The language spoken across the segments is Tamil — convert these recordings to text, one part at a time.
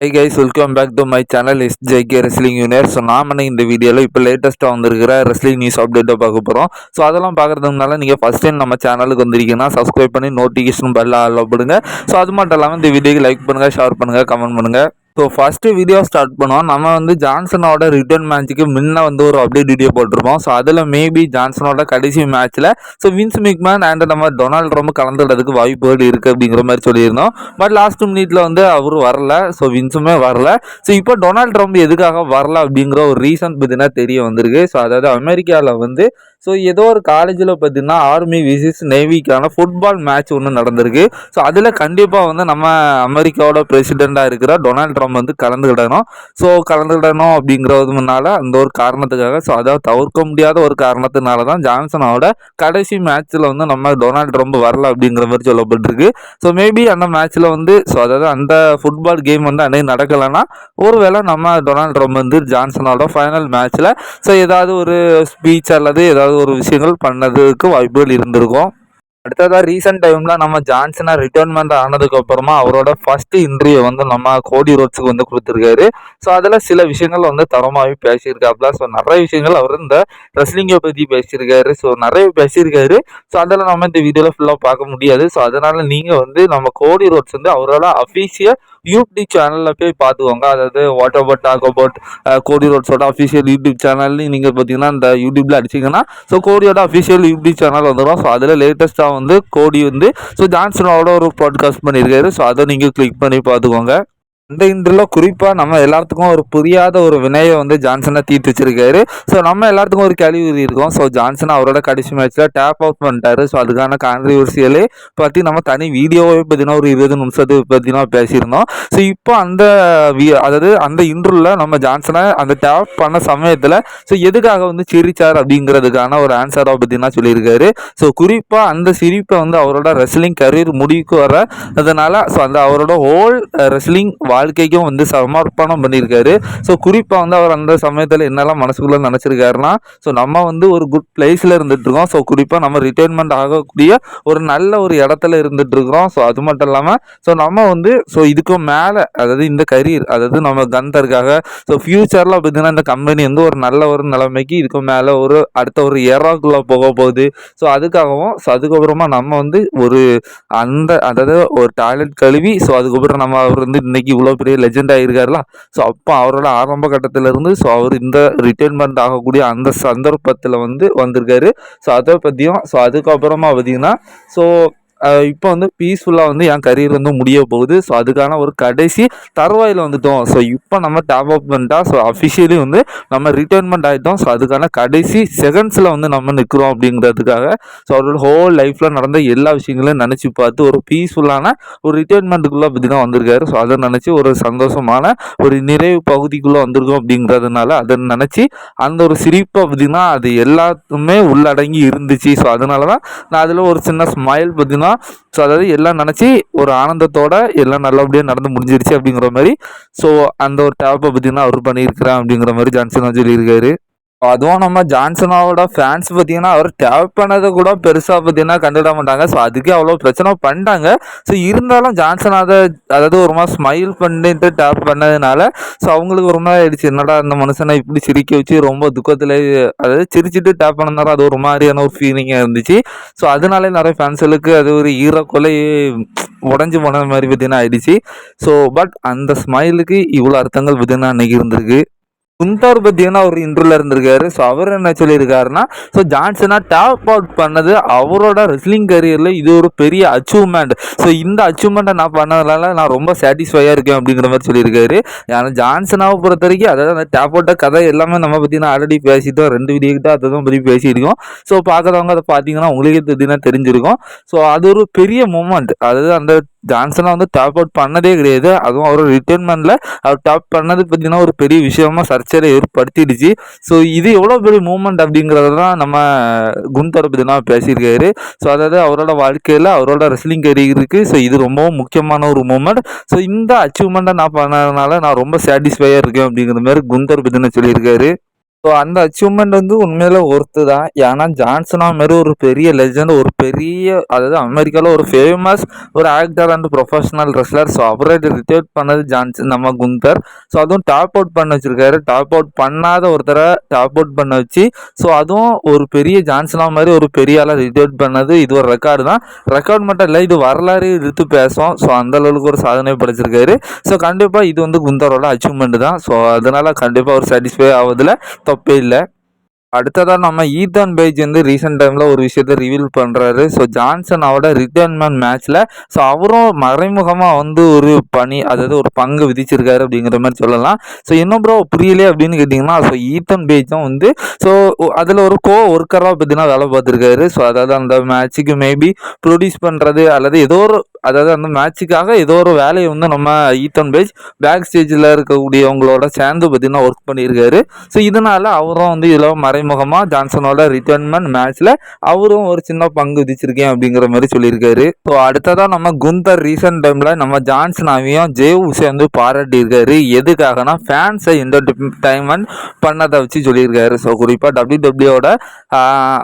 Hi guys welcome back to my channel S JK wrestling junior so நாம இந்த வீடியோவில் இப்போ லேட்டஸ்ட்டாக வந்திருக்கிற ரெஸ்லிங் நியூஸ் அப்டேட்டை பார்க்க போகிறோம் ஸோ அதெல்லாம் பார்க்குறதுனால நீங்கள் ஃபஸ்ட் டைம் நம்ம சேனலுக்கு வந்திருக்கீங்கன்னா சப்ஸ்கிரைப் பண்ணி நோட்டிஃபிகேஷன் பெல் அலோ பண்ணுங்கள் ஸோ அது மட்டும் இல்லாமல் இந்த வீடியோக்கு லைக் பண்ணுங்கள் ஷேர் பண்ணுங்கள் கமெண்ட் பண்ணுங்கள் ஸோ ஃபஸ்ட்டு வீடியோ ஸ்டார்ட் பண்ணுவோம். நம்ம வந்து ஜான்சனோட ரிட்டர்ன் மேட்ச்சுக்கு முன்ன வந்து ஒரு அப்டேட் வீடியோ போட்டிருப்போம். ஸோ அதில் மேபி ஜான்சனோட கடைசி மேட்ச்சில் ஸோ வின்ஸ் மிக்மேன் அண்ட் நம்ம டொனால்ட் ட்ரம்ப் கலந்துடுறதுக்கு வாய்ப்புகள் இருக்குது அப்படிங்கிற மாதிரி சொல்லியிருந்தோம். பட் லாஸ்ட் மினிட்ல வந்து அவர் வரல. ஸோ வின்ஸுமே வரல. ஸோ இப்போ டொனால்ட் ட்ரம்ப் எதுக்காக வரல அப்படிங்கிற ஒரு ரீசன் பார்த்தீங்கன்னா தெரிய வந்திருக்கு. ஸோ அதாவது அமெரிக்காவில் வந்து ஸோ ஏதோ ஒரு காலேஜில் பார்த்தீங்கன்னா ஆர்மி விசிஸ் நேவிக்கான ஃபுட்பால் மேட்ச் ஒன்று நடந்திருக்கு. ஸோ அதில் கண்டிப்பாக வந்து நம்ம அமெரிக்காவோட பிரசிடெண்ட்டாக இருக்கிற டொனால்ட் ட்ரம்ப் வந்து கலந்துக்கிடணும். ஸோ கலந்துக்கிடணும் அப்படிங்கிறது முன்னால் அந்த ஒரு காரணத்துக்காக ஸோ அதாவது தவிர்க்க முடியாத ஒரு காரணத்தினால தான் ஜான்சனோட கடைசி மேட்ச்சில் வந்து நம்ம டொனால்ட் ட்ரம்ப் வரல அப்படிங்கிற மாதிரி சொல்லப்பட்டிருக்கு. ஸோ மேபி அந்த மேட்ச்சில் வந்து ஸோ அதாவது அந்த ஃபுட்பால் கேம் வந்து அன்னைக்கு நடக்கலைன்னா ஒருவேளை நம்ம டொனால்ட் ட்ரம்ப் வந்து ஜான்சனோட ஃபைனல் மேட்ச்சில் ஸோ ஏதாவது ஒரு ஸ்பீச் அல்லது ஏதாவது ஒரு விஷயங்கள் பண்ணதுக்கு வாய்ப்புகள் இருந்திருக்கும். அடுத்ததாக ரீசெண்ட் டைமில் நம்ம ஜான்சனா ரிட்டைர்மெண்ட் ஆனதுக்கப்புறமா அவரோட ஃபர்ஸ்ட் இன்டர்வியூ வந்து நம்ம கோடி ரோட்ஸுக்கு வந்து கொடுத்துருக்காரு. ஸோ அதில் சில விஷயங்கள் வந்து தரமாகவே பேசியிருக்காப்ல. ஸோ நிறைய விஷயங்கள் அவர் இந்த ரெஸ்லிங்கை பற்றி பேசியிருக்காரு. ஸோ நிறைய பேசியிருக்காரு. ஸோ அதில் நம்ம இந்த வீடியோவில் ஃபுல்லாக பார்க்க முடியாது. ஸோ அதனால் நீங்கள் வந்து நம்ம கோடி ரோட்ஸ் வந்து அவரோட அஃபீஷியல் யூடியூப் சேனலில் போய் பார்த்துக்கோங்க. அதாவது வாட் அபவுட் டாக் அபவுட் கோடியோட ரோட்ஸோட அஃபிஷியல் யூடியூப் சேனல்லையும் நீங்கள் பார்த்தீங்கன்னா இந்த யூடியூப்பில் அடிச்சிங்கன்னா ஸோ கோடியோட அஃபிஷியல் யூடியூப் சேனல் வந்துடும் ஸோ அதில் லேட்டஸ்ட்டாக வந்து கோடி வந்து ஸோ ஜான்சனோட ஒரு பாட்காஸ்ட் பண்ணியிருக்காரு. ஸோ அதை நீங்கள் கிளிக் பண்ணி பார்த்துக்கோங்க. இந்த இன்றில் குறிப்பாக நம்ம எல்லாத்துக்கும் ஒரு புரியாத ஒரு வினையை வந்து ஜான்சனை தீர்த்து வச்சிருக்காரு. ஸோ நம்ம எல்லாத்துக்கும் ஒரு கேள்வி இருக்கும். ஸோ ஜான்சன் அவரோட கடைசி மேட்ச்சில் டேப் அவுட் பண்ணிட்டாரு. ஸோ அதுக்கான கான்ட்ரிவர்சியலே பற்றி நம்ம தனி வீடியோவை பற்றினா ஒரு இருபது நிமிஷத்து பற்றினா பேசியிருந்தோம். ஸோ இப்போ அந்த அதாவது அந்த இன்ட்ரூவில் நம்ம ஜான்சனை அந்த டேப் பண்ண சமயத்தில் ஸோ எதுக்காக வந்து சிரிச்சார் அப்படிங்கிறதுக்கான ஒரு ஆன்சராக பற்றினா சொல்லியிருக்காரு. ஸோ குறிப்பாக அந்த சிரிப்பை வந்து அவரோட ரெஸ்லிங் கரியர் முடிவுக்கு வர அதனால் ஸோ அந்த அவரோட ஹோல் ரெஸ்லிங் வாழ்க்கைக்கும் வந்து சமர்ப்பணம் பண்ணியிருக்காரு. ஸோ குறிப்பாக வந்து அவர் அந்த சமயத்தில் என்னெல்லாம் மனசுக்குள்ளே நினச்சிருக்காருன்னா ஸோ நம்ம வந்து ஒரு குட் பிளேஸில் இருந்துகிட்ருக்கோம் ஸோ குறிப்பாக நம்ம ரிட்டைர்மெண்ட் ஆகக்கூடிய ஒரு நல்ல ஒரு இடத்துல இருந்துகிட்ருக்குறோம் ஸோ அது மட்டும் இல்லாமல் ஸோ நம்ம வந்து ஸோ இதுக்கும் மேலே அதாவது இந்த கரியர் அதாவது நம்ம கந்தருக்காக ஸோ ஃப்யூச்சரில் பார்த்தீங்கன்னா இந்த கம்பெனி வந்து ஒரு நல்ல ஒரு நிலைமைக்கு இதுக்கும் மேலே ஒரு அடுத்த ஒரு ஏராக்குள்ளே போக போகுது. ஸோ அதுக்காகவும் ஸோ அதுக்கப்புறமா நம்ம வந்து ஒரு அந்த அதாவது ஒரு டாய்லெட் கழுவி ஸோ அதுக்கப்புறம் நம்ம அவர் வந்து இன்னைக்கு இவ்வளோ பெரிய லெஜெண்ட் ஆகியிருக்காருல ஸோ அப்போ அவரோட ஆரம்ப கட்டத்திலேருந்து ஸோ அவர் இந்த ரிட்டைர்மெண்ட் ஆகக்கூடிய அந்த சந்தர்ப்பத்தில் வந்து வந்திருக்காரு. ஸோ அதை பற்றியும் ஸோ அதுக்கப்புறமா பார்த்தீங்கன்னா ஸோ இப்போ வந்து பீஸ்ஃபுல்லாக வந்து என் கரியர் வந்து முடிய போகுது. ஸோ அதுக்கான ஒரு கடைசி தருவாயில் வந்துட்டோம். ஸோ இப்போ நம்ம டேப் அப் பண்ணிட்டா ஸோ அஃபிஷியலி வந்து நம்ம ரிட்டைர்மெண்ட் ஆகிட்டோம் ஸோ அதுக்கான கடைசி செகண்ட்ஸில் வந்து நம்ம நிற்கிறோம் அப்படிங்கிறதுக்காக. ஸோ அவரோட ஹோல் லைஃப்பில் நடந்த எல்லா விஷயங்களையும் நினச்சி பார்த்து ஒரு பீஸ்ஃபுல்லான ஒரு ரிட்டைர்மெண்ட்டுக்குள்ளே தான் வந்திருக்காரு. ஸோ அதை நினச்சி ஒரு சந்தோஷமான ஒரு நிறைவு பகுதிக்குள்ளே வந்திருக்கோம் அப்படிங்கிறதுனால அதை நினச்சி அந்த ஒரு சிரிப்பை பார்த்திங்கன்னா அது எல்லாத்துமே உள்ளடங்கி இருந்துச்சு. ஸோ அதனால தான் நான் அதில் ஒரு சின்ன ஸ்மைல் பார்த்திங்கன்னா ஸோ அதாவது எல்லாம் நினச்சி ஒரு ஆனந்தத்தோட எல்லாம் நல்லபடியாக நடந்து முடிஞ்சிருச்சு அப்படிங்கிற மாதிரி. ஸோ அந்த ஒரு டேப்பை பார்த்தீங்கன்னா அவர் பண்ணியிருக்கிறேன் அப்படிங்கிற மாதிரி ஜான்சன் சொல்லியிருக்காரு. அதுவும் நம்ம ஜான்சனோட ஃபேன்ஸ் பார்த்தீங்கன்னா அவர் டேப் பண்ணதை கூட பெருசாக பார்த்தீங்கன்னா கண்டுட மாட்டாங்க. ஸோ அதுக்கே அவ்வளோ பிரச்சனை பண்ணிட்டாங்க. ஸோ இருந்தாலும் ஜான்சன் அதை அதாவது ஒரு மாதிரி ஸ்மைல் பண்ணிட்டு டேப் பண்ணதுனால ஸோ அவங்களுக்கு ஒரு மாதிரி ஆயிடுச்சு. என்னடா அந்த மனுஷனை இப்படி சிரிக்க வச்சு ரொம்ப துக்கத்தில் அதாவது சிரிச்சுட்டு டேப் பண்ணனால அது ஒரு மாதிரியான ஒரு ஃபீலிங்காக இருந்துச்சு. ஸோ அதனாலே நிறைய ஃபேன்ஸுகளுக்கு அது ஒரு ஈரக்கொலை உடஞ்சி போன மாதிரி பார்த்தீங்கன்னா ஆயிடுச்சு. ஸோ பட் அந்த ஸ்மைலுக்கு இவ்வளோ அர்த்தங்கள் பார்த்தீங்கன்னா அன்னைக்கு இருந்திருக்கு. குந்தார் பார்த்தீங்கன்னா அவர் இன்டர்வியூல இருந்திருக்காரு. ஸோ அவர் என்ன சொல்லியிருக்காருன்னா ஸோ ஜான்சனா டாப் அவுட் பண்ணது அவரோட ரெஸ்லிங் கரியரில் இது ஒரு பெரிய அச்சீவ்மெண்ட் ஸோ இந்த அச்சீவ்மெண்ட்டை நான் பண்ணதுனால நான் ரொம்ப சாட்டிஸ்ஃபையாக இருக்கேன் அப்படிங்கிற மாதிரி சொல்லியிருக்காரு. ஆனால் ஜான்சனாவை பொறுத்த வரைக்கும் அதாவது அந்த டாப் அவுட்ட கதை எல்லாமே நம்ம பார்த்தீங்கன்னா ஆல்ரெடி பேசிட்டோம். ரெண்டு வீடியோ கிட்ட அதை தான் பற்றி பேசியிருக்கோம். ஸோ பார்க்குறவங்க அதை பார்த்தீங்கன்னா உங்களுக்கே தெரிஞ்சுன்னா தெரிஞ்சிருக்கும். ஸோ அது ஒரு பெரிய மூமெண்ட் அதாவது அந்த ஜான்சனாக வந்து டாப் அவுட் பண்ணதே கிடையாது. அதுவும் அவர் ரிட்டைர்மெண்ட்டில் அவர் டாப் பண்ணது பார்த்தீங்கன்னா ஒரு பெரிய விஷயமா சர்ச்சையை ஏற்படுத்திடுச்சு. ஸோ இது எவ்வளோ பெரிய மூமெண்ட் அப்படிங்கிறத தான் நம்ம குந்தரை பற்றினா பேசியிருக்காரு. ஸோ அதாவது அவரோட வாழ்க்கையில் அவரோட ரெஸ்லிங் கரியருக்கு ஸோ இது ரொம்பவும் முக்கியமான ஒரு மூமெண்ட் ஸோ இந்த அச்சீவ்மெண்ட்டை நான் பண்ணதுனால நான் ரொம்ப சாட்டிஸ்ஃபையாக இருக்கேன் அப்படிங்கிற மாதிரி குந்தர் பற்றின சொல்லியிருக்காரு. ஸோ அந்த அச்சீவ்மெண்ட் வந்து உண்மையில ஒர்த்து தான் ஏன்னா ஜான்சனா மாரி ஒரு பெரிய லெஜண்ட் ஒரு பெரிய அதாவது அமெரிக்காவில் ஒரு ஃபேமஸ் ஒரு actor and professional wrestler so அவரை ரிட்டையர் பண்ணது ஜான்சன் நம்ம குந்தர். ஸோ அதுவும் டாப் அவுட் பண்ண வச்சிருக்காரு. டாப் அவுட் பண்ணாத ஒருத்தரை டாப் அவுட் பண்ண வச்சு ஸோ அதுவும் ஒரு பெரிய ஜான்சனா மாதிரி ஒரு பெரிய ஆளாக ரிட்டையர் பண்ணது. இது ஒரு ரெக்கார்டு தான். ரெக்கார்ட் மட்டும் இல்லை இது வரலாறு எடுத்து பேசும். ஸோ அந்த அளவுக்கு ஒரு சாதனை படைச்சிருக்காரு. ஸோ கண்டிப்பாக இது வந்து குந்தரோட அச்சீவ்மெண்ட் தான். ஸோ அதனால கண்டிப்பாக ஒரு சாட்டிஸ்ஃபை ஆகுதுல தப்பே இல்லை. அடுத்ததாக நம்ம ஈதான் பேஜ் வந்து ரீசெண்ட் டைமில் ஒரு விஷயத்த ரிவீல் பண்ணுறாரு ஸோ ஜான்சனோட ரிட்டர்ன்மெண்ட் மேட்ச்சில் ஸோ அவரும் மறைமுகமாக வந்து ஒரு பணி அதாவது ஒரு பங்கு விதிச்சிருக்காரு அப்படிங்கிற மாதிரி சொல்லலாம். ஸோ இன்னும் ப்ரோ புரியலையே அப்படின்னு கேட்டிங்கன்னா ஸோ ஈத்தன் பேஜும் வந்து ஸோ அதில் ஒரு கோ ஒர்க்கராக பார்த்தீங்கன்னா வேலை பார்த்துருக்காரு. ஸோ அதாவது அந்த மேட்ச்சுக்கு மேபி ப்ரொடியூஸ் பண்ணுறது அல்லது ஏதோ ஒரு அதாவது அந்த மேட்சுக்காக ஏதோ ஒரு வேலையை வந்து நம்ம ஈத்தன் பேஜ் பேக் ஸ்டேஜில் இருக்கக்கூடியவங்களோட சேர்ந்து பார்த்தீங்கன்னா ஒர்க் பண்ணியிருக்காரு. ஸோ இதனால் அவரும் வந்து இதில் மறைமுகமாக ஜான்சனோட ரிட்டர்ன்மெண்ட் மேட்ச்சில் அவரும் ஒரு சின்ன பங்கு விதிச்சிருக்கேன் அப்படிங்கிற மாதிரி சொல்லியிருக்காரு. ஸோ அடுத்ததாக நம்ம குந்தர் ரீசன்ட் டைமில் நம்ம ஜான்சனாவையும் ஜெய் உஷே வந்து பாராட்டியிருக்காரு. எதுக்காகனா ஃபேன்ஸை என்டர்டைன்மெண்ட் பண்ணதை வச்சு சொல்லியிருக்காரு. ஸோ குறிப்பாக டபிள்யூ டபிள்யூட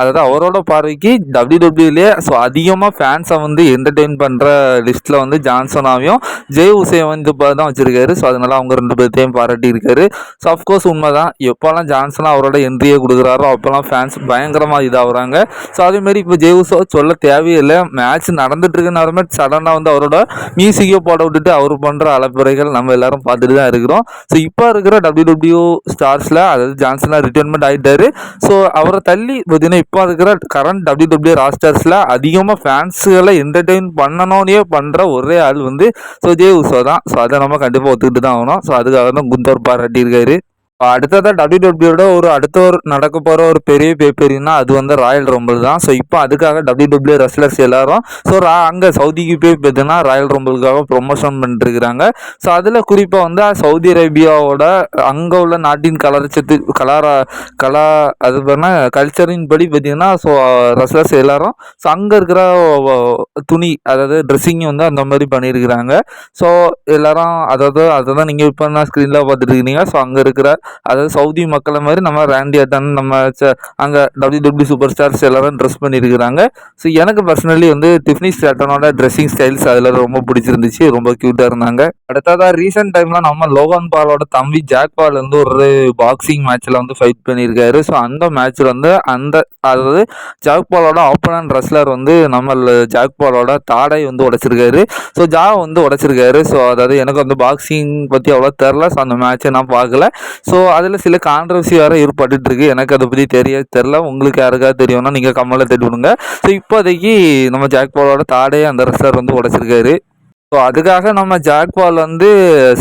அதாவது அவரோட பார்வைக்கு டபிள்யூ டபிள்யூலே ஸோ அதிகமாக ஃபேன்ஸை வந்து என்டர்டெயின் பண்ணுற லிஸ்ட்டில் வந்து ஜான்சனாவையும் ஜெய் உசே வந்து தான் வச்சுருக்காரு. ஸோ அதனால அவங்க ரெண்டு பேர்த்தையும் பாராட்டியிருக்காரு. ஸோ அஃப்கோர்ஸ் உண்மை தான் எப்போல்லாம் ஜான்சனா அவரோட என்ட்ரியை கொடுக்குறாரோ அப்போல்லாம் ஃபேன்ஸ் பயங்கரமாக இதாகிறாங்க. ஸோ அதேமாரி இப்போ ஜெய் சொல்ல தேவையில்லை. மேட்ச் நடந்துட்டு நேரமே சடனாக வந்து அவரோட மியூசிக்கை போட விட்டுட்டு அவர் பண்ணுற அலப்புறைகள் நம்ம எல்லாரும் பார்த்துட்டு தான் இருக்கிறோம். ஸோ இப்போ இருக்கிற டபிள்யூ டபிள்யூ ஸ்டார்ஸில் அதாவது ஜான்சனாக ரிட்டைர்மெண்ட் ஆகிட்டாரு ஸோ அவரை தள்ளி பார்த்தீங்கன்னா இப்போ இருக்கிற கரண்ட் டபிள்யூ டபிள்யூ ராஸ்டர்ஸில் அதிகமாக ஃபேன்ஸுகளை என்டர்டெயின் பண்ணணும்னே பண்ணுற ஒரே ஆள் வந்து ஸோ ஜே உசோ தான். ஸோ அதை நம்ம கண்டிப்பாக ஒத்துக்கிட்டு தான் ஆகணும். ஸோ அதுக்காக தான் குந்தோர் பாராட்டியிருக்காரு. அடுத்ததாக டபிள்யூ டபிள்யூட ஒரு அடுத்த ஒரு நடக்க போகிற ஒரு பெரிய பேப்பரின்னா அது வந்து ராயல் ரம்பிள் தான். ஸோ இப்போ அதுக்காக டபிள்யூ டபிள்யூ ரெஸ்லர்ஸ் எல்லாரும் ஸோ ரா அங்கே சவுதிக்கு போய் பார்த்தீங்கன்னா ராயல் ரம்பிளுக்காக ப்ரொமோஷன் பண்ணிட்டுருக்கிறாங்க. ஸோ அதில் குறிப்பாக வந்து சவுதி அரேபியாவோட அங்கே உள்ள நாட்டின் கலாச்சாரத்து கலாரா கலா அது பண்ண கல்ச்சரின் படி பார்த்தீங்கன்னா ஸோ ரெஸ்லர்ஸ் எல்லாரும் ஸோ அங்கே இருக்கிற துணி அதாவது ட்ரெஸ்ஸிங் வந்து அந்த மாதிரி பண்ணியிருக்கிறாங்க. ஸோ எல்லாரும் அதாவது அதை தான் நீங்கள் இப்போ நான் ஸ்க்ரீனில் பார்த்துட்டு இருக்கீங்க. ஸோ அங்கே இருக்கிற அதாவது சவுதி மக்களை மாதிரி நம்ம ரேண்டி அட்டன் நம்ம அங்கே டபிள்யூ டபிள்யூ சூப்பர் ஸ்டார்ஸ் எல்லாரும் ட்ரெஸ் பண்ணியிருக்கிறாங்க. ஸோ எனக்கு பர்சனலி வந்து டிஃப்னி ஸ்டாட்டனோட ட்ரெஸ்ஸிங் ஸ்டைல்ஸ் அதில் ரொம்ப பிடிச்சிருந்துச்சு ரொம்ப க்யூட்டாக இருந்தாங்க. அடுத்ததாக ரீசெண்ட் டைமில் நம்ம லோகன் பாலோட தம்பி ஜாக் பால் வந்து ஒரு பாக்ஸிங் மேட்ச்சில் வந்து ஃபைட் பண்ணியிருக்காரு. ஸோ அந்த மேட்ச்சில் வந்து அந்த அதாவது ஜாக் பாலோட ஆப்பனன் ரெஸ்லர் வந்து நம்ம ஜாக் பாலோட தாடை வந்து உடைச்சிருக்காரு. ஸோ ஜா வந்து உடைச்சிருக்காரு. ஸோ அதாவது எனக்கு வந்து பாக்ஸிங் பற்றி அவ்வளோ தெரில ஸோ அந்த மேட்ச்சை நான் பார்க்கல. ஸோ அதில் சில கான்ட்ரவர்சி வேறு ஏற்பட்டு இருக்கு எனக்கு அதை பற்றி தெரிய தெரில உங்களுக்கு யாருக்காவது தெரியும்னா நீங்கள் கம்மலில் தேடி விடுங்க ஸோ இப்போதைக்கு நம்ம ஜாக்பாலோட தாடே அந்த ரெஸ்லர் வந்து உடைச்சிருக்காரு. ஸோ அதுக்காக நம்ம ஜாக்பால் வந்து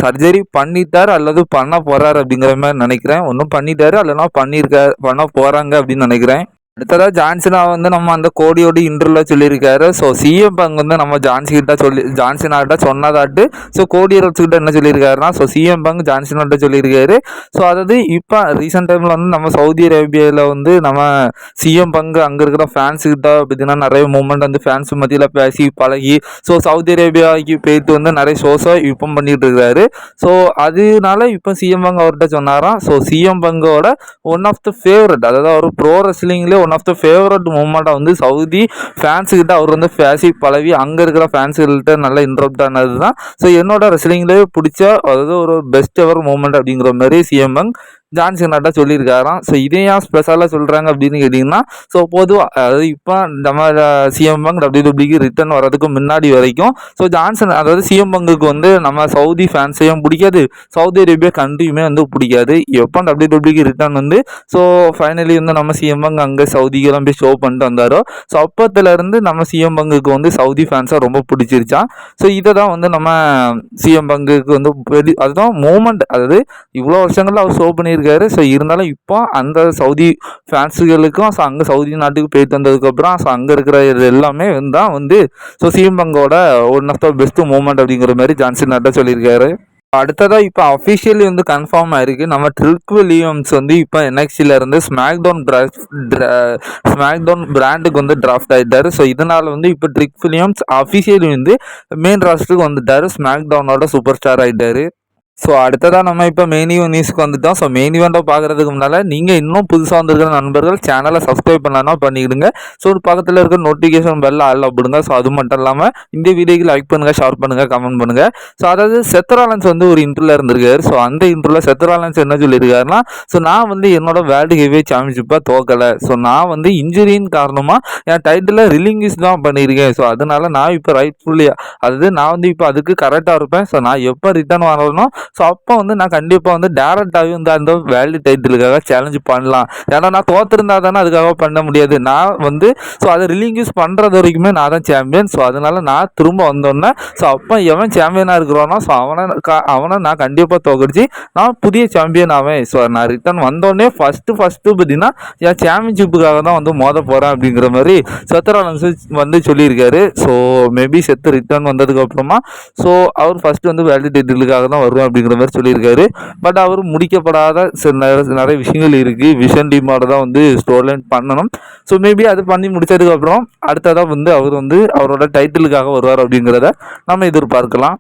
சர்ஜரி பண்ணிட்டார் அல்லது பண்ண போகிறார் அப்படிங்கிற மாதிரி நினைக்கிறேன். ஒன்றும் பண்ணிட்டாரு இல்லைனா பண்ணியிருக்கார் பண்ண போகிறாங்க அப்படின்னு நினைக்கிறேன். அடுத்ததாக ஜான்சினா வந்து நம்ம அந்த கோடியோட இன்டர்வியூல சொல்லியிருக்காரு. ஸோ சிஎம் பங்கு வந்து நம்ம ஜான்சிகிட்ட சொல்லி ஜான்சினாகிட்ட சொன்னதாட்டு ஸோ கோடி கிட்ட என்ன சொல்லியிருக்காருன்னா ஸோ சிஎம் பங்கு ஜான்சினாட்ட சொல்லியிருக்காரு. ஸோ அதாவது இப்போ ரீசெண்ட் டைமில் வந்து நம்ம சவுதி அரேபியாவில் வந்து நம்ம சிஎம் பங்கு அங்கே இருக்கிற ஃபேன்ஸுக்கிட்ட பார்த்தீங்கன்னா நிறைய மூமெண்ட் வந்து ஃபேன்ஸ் மத்தியில் பேசி பழகி ஸோ சவுதி அரேபியாவுக்கு போயிட்டு வந்து நிறைய ஷோஸை இப்போ பண்ணிகிட்டு இருக்கிறாரு ஸோ அதனால இப்போ சிஎம் பங்கு அவர்கிட்ட சொன்னாராம் ஸோ சிஎம் பங்கோட ஒன் ஆஃப் த ஃபேவரட் அதாவது அவர் ப்ரோ ரெஸ்லிங்லேயே ஒன் ஆஃப் த ஃபேவரட் மூமெண்ட்டாக வந்து சவுதி ஃபேன்ஸுக்கிட்ட அவர் வந்து பேசி பழவி அங்கே இருக்கிற ஃபேன்ஸுகள்கிட்ட நல்லா இன்ட்ரப்ட் ஆனது தான் ஸோ என்னோட ரெஸ்லிங்லேயே பிடிச்ச அதாவது ஒரு பெஸ்ட் எவர் மூமெண்ட் அப்படிங்கிற மாதிரி சிஎம்எங் ஜான்சன் ஜான்சனாட்டா சொல்லியிருக்காராம். ஸோ இதை ஏன் ஸ்பெஷலாக சொல்கிறாங்க அப்படின்னு கேட்டிங்கன்னா ஸோ பொதுவாக அதாவது இப்போ நம்ம சிஎம் பங்க் டபிள்யூடபிள்யூக்கு ரிட்டர்ன் வர்றதுக்கு முன்னாடி வரைக்கும் ஸோ ஜான்சன் அதாவது சிஎம் பங்குக்கு வந்து நம்ம சவுதி ஃபேன்ஸையும் பிடிக்காது? சவுதி அரேபியா கண்ட்ரியுமே வந்து பிடிக்காது. எப்போ டபிள்யூடபிள்யூக்கு ரிட்டர்ன் வந்து ஸோ ஃபைனலி வந்து நம்ம சிஎம் பங்க் அங்கே சவுதிக்கெல்லாம் போய் ஷோ பண்ணிட்டு வந்தாரோ ஸோ அப்பத்துலேருந்து நம்ம சிஎம் பங்குக்கு வந்து சவுதி ஃபேன்ஸாக ரொம்ப பிடிச்சிருச்சா? ஸோ இதை தான் வந்து நம்ம சிஎம் பங்குக்கு வந்து அதுதான் மூமெண்ட் அதாவது இவ்வளோ வருஷங்களில் அவர் ஷோ பண்ணி பண்ணியிருக்காரு ஸோ இருந்தாலும் இப்போ அந்த சவுதி ஃபேன்ஸுகளுக்கும் ஸோ அங்கே சவுதி நாட்டுக்கு போயிட்டு வந்ததுக்கப்புறம் ஸோ அங்கே இருக்கிற இது எல்லாமே தான் வந்து so சீம்பங்கோட one of the best moment அப்படிங்கிற மாதிரி ஜான்சன் நாட்டை சொல்லியிருக்காரு. அடுத்ததாக இப்போ அஃபிஷியலி வந்து கன்ஃபார்ம் ஆயிருக்கு. நம்ம ட்ரிக் வில்லியம்ஸ் வந்து இப்போ என்எக்சியில் இருந்து ஸ்மாக் டவுன் ஸ்மாக் டவுன் பிராண்டுக்கு வந்து டிராஃப்ட் ஆகிட்டாரு ஸோ இதனால் வந்து இப்போ ட்ரிக் வில்லியம்ஸ் அஃபிஷியலி வந்து மெயின் ராஸ்டருக்கு வந்துட்டார். ஸ்மாக் டவுனோட சூப்பர் ஸ்டார் ஆகிட்டாரு ஸோ அடுத்ததாக நம்ம இப்போ மெயின் ஈவெண்ட் நியூஸ்க்கு வந்துட்டோம். ஸோ மெயின் ஈவெண்ட்டை பார்க்குறதுக்கு முன்னால் நீங்கள் இன்னும் புதுசாக வந்திருக்கிற நண்பர்கள் சேனலை சப்ஸ்கிரைப் பண்ணலன்னா பண்ணிக்கிடுங்க ஸோ பக்கத்தில் இருக்க நோட்டிஃபிகேஷன் பெல்ல ஆல் அப்படிங்க ஸோ அது மட்டும் இல்லாமல் இந்த வீடியோக்கு லைக் பண்ணுங்கள் ஷேர் பண்ணுங்கள் கமெண்ட் பண்ணுங்கள் ஸோ அதாவது செத்ராலன்ஸ் வந்து ஒரு இன்டர்வியூல இருந்திருக்காரு. ஸோ அந்த இன்டர்வியூல செத்ராலன்ஸ் என்ன சொல்லியிருக்காருன்னா ஸோ நான் வந்து என்னோட வேர்ல்டு ஹெவி சாம்பியன்ஷிப்பை தோக்கலை. ஸோ நான் வந்து இன்ஜுரியின் காரணமாக என் டைட்டில் ரிலிங்கிஸ் தான் பண்ணியிருக்கேன். ஸோ அதனால நான் இப்போ ரைட்ஃபுல்லி அதாவது நான் வந்து இப்போ அதுக்கு கரெக்டாக இருப்பேன். ஸோ நான் எப்போ ரிட்டர்ன் வரணும் ஸோ அப்போ வந்து நான் கண்டிப்பாக வந்து டேரெக்டாகவே வந்து அந்த வேல்டு டைட்டிலுக்காக சேலஞ்ச் பண்ணலாம். ஏன்னா நான் தோற்றுருந்தா தானே அதுக்காக பண்ண முடியாது. நான் வந்து ஸோ அதை ரிலீங்கியூஸ் பண்ணுறது வரைக்குமே நான் தான் சாம்பியன் ஸோ அதனால நான் திரும்ப வந்தோடனே ஸோ அப்போ எவன் சாம்பியனாக இருக்கிறானோ ஸோ அவனை கா அவனை நான் கண்டிப்பாக தோக்கடிச்சு நான் புதிய சாம்பியன் ஆவேன். ஸோ நான் ரிட்டர்ன் வந்தோடனே ஃபஸ்ட்டு ஃபஸ்ட்டு பார்த்தீங்கன்னா என் சாம்பியன்ஷிப்புக்காக தான் வந்து மோத போகிறேன் அப்படிங்கிற மாதிரி சத்ராலன்ஸ் வந்து சொல்லியிருக்காரு. ஸோ மேபி செத்து ரிட்டர்ன் வந்ததுக்கப்புறமா ஸோ அவர் ஃபஸ்ட்டு வந்து வேல்டு டைட்டிலுக்காக தான் வருவேன் அப்படிங்கிற மாதிரி சொல்லியிருக்காரு. பட் அவர் முடிக்கப்படாத சில நிறைய- நிறைய விஷயங்கள் இருக்குது விஷன் டீமோட தான் வந்து ஸ்டோர்லைன் பண்ணணும். ஸோ மேபி அது பண்ணி முடித்ததுக்கப்புறம் அடுத்ததாக வந்து அவர் வந்து அவரோட டைட்டிலுக்காக வருவார் அப்படிங்கிறத நம்ம எதிர்பார்க்கலாம்.